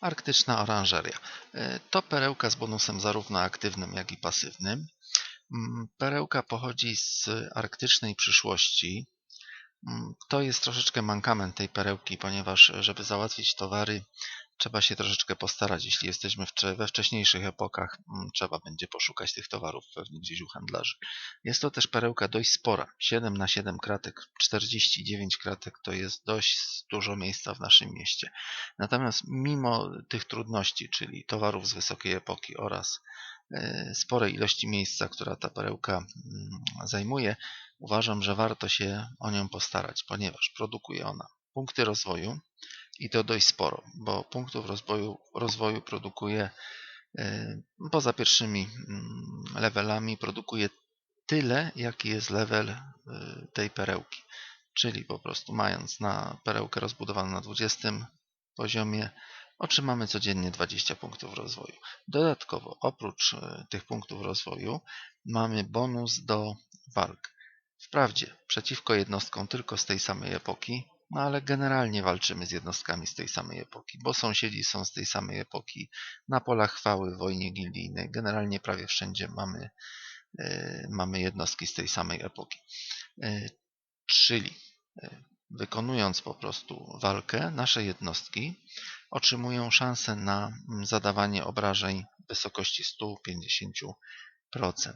Arktyczna oranżeria. E, To perełka z bonusem zarówno aktywnym, jak i pasywnym. Mm, Perełka pochodzi z arktycznej przyszłości. Mm, To jest troszeczkę mankament tej perełki, ponieważ żeby załatwić towary, trzeba się troszeczkę postarać. Jeśli jesteśmy we wcześniejszych epokach, mm, trzeba będzie poszukać tych towarów pewnie gdzieś u handlarzy. Jest to też perełka dość spora. 7 na 7 kratek, 49 kratek to jest dość dużo miejsca w naszym mieście. Natomiast mimo tych trudności, czyli towarów z wysokiej epoki oraz e, sporej ilości miejsca, która ta perełka mm, zajmuje, uważam, że warto się o nią postarać, ponieważ produkuje ona punkty rozwoju i to dość sporo, bo punktów rozwoju, rozwoju produkuje e, poza pierwszymi mm, levelami, produkuje tyle, jaki jest level y, tej perełki. Czyli po prostu mając na perełkę rozbudowaną na 20 poziomie, otrzymamy codziennie 20 punktów rozwoju. Dodatkowo, oprócz y, tych punktów rozwoju, mamy bonus do walk. Wprawdzie przeciwko jednostkom tylko z tej samej epoki, no ale generalnie walczymy z jednostkami z tej samej epoki, bo sąsiedzi są z tej samej epoki. Na polach chwały, wojnie gildijnej, generalnie prawie wszędzie mamy e, mamy jednostki z tej samej epoki. E, Czyli e, wykonując po prostu walkę, nasze jednostki otrzymują szansę na zadawanie obrażeń wysokości 150%.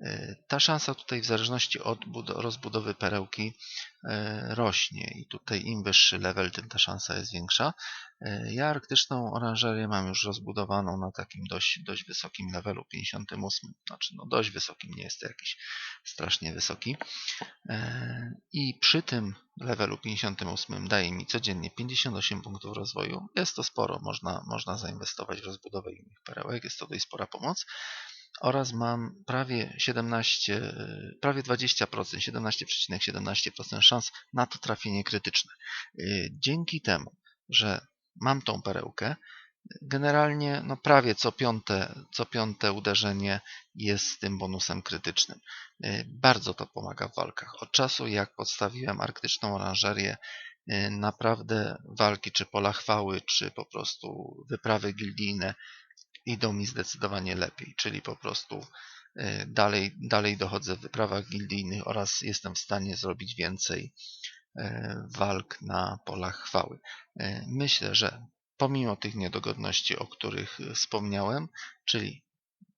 E, Ta szansa tutaj w zależności od bud- rozbudowy perełki e, rośnie i tutaj im wyższy level, tym ta szansa jest większa. E, Ja arktyczną oranżerię mam już rozbudowaną na takim dość, dość wysokim levelu 58, znaczy no dość wysokim, nie jest to jakiś strasznie wysoki. I przy tym levelu 58 daje mi codziennie 58 punktów rozwoju. Jest to sporo, można, można zainwestować w rozbudowę innych perełek, jest to dość spora pomoc. Oraz mam prawie 17, e, prawie 20%, 17,17% szans na to trafienie krytyczne. E, Dzięki temu, że mam tą perełkę, generalnie no prawie co piąte, co piąte uderzenie jest z tym bonusem krytycznym. Y, Bardzo to pomaga w walkach. Od czasu jak podstawiłem arktyczną oranżerię, naprawdę walki czy pola chwały, czy po prostu wyprawy gildijne idą mi zdecydowanie lepiej, czyli po prostu y, dalej, dalej dochodzę w wyprawach gildijnych oraz jestem w stanie zrobić więcej e, walk na polach chwały. E, Myślę, że pomimo tych niedogodności, o których wspomniałem, czyli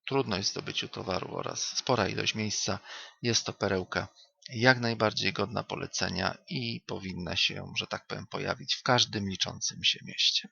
trudność w zdobyciu towaru oraz spora ilość miejsca, jest to perełka jak najbardziej godna polecenia i powinna się, że tak powiem, pojawić w każdym liczącym się mieście.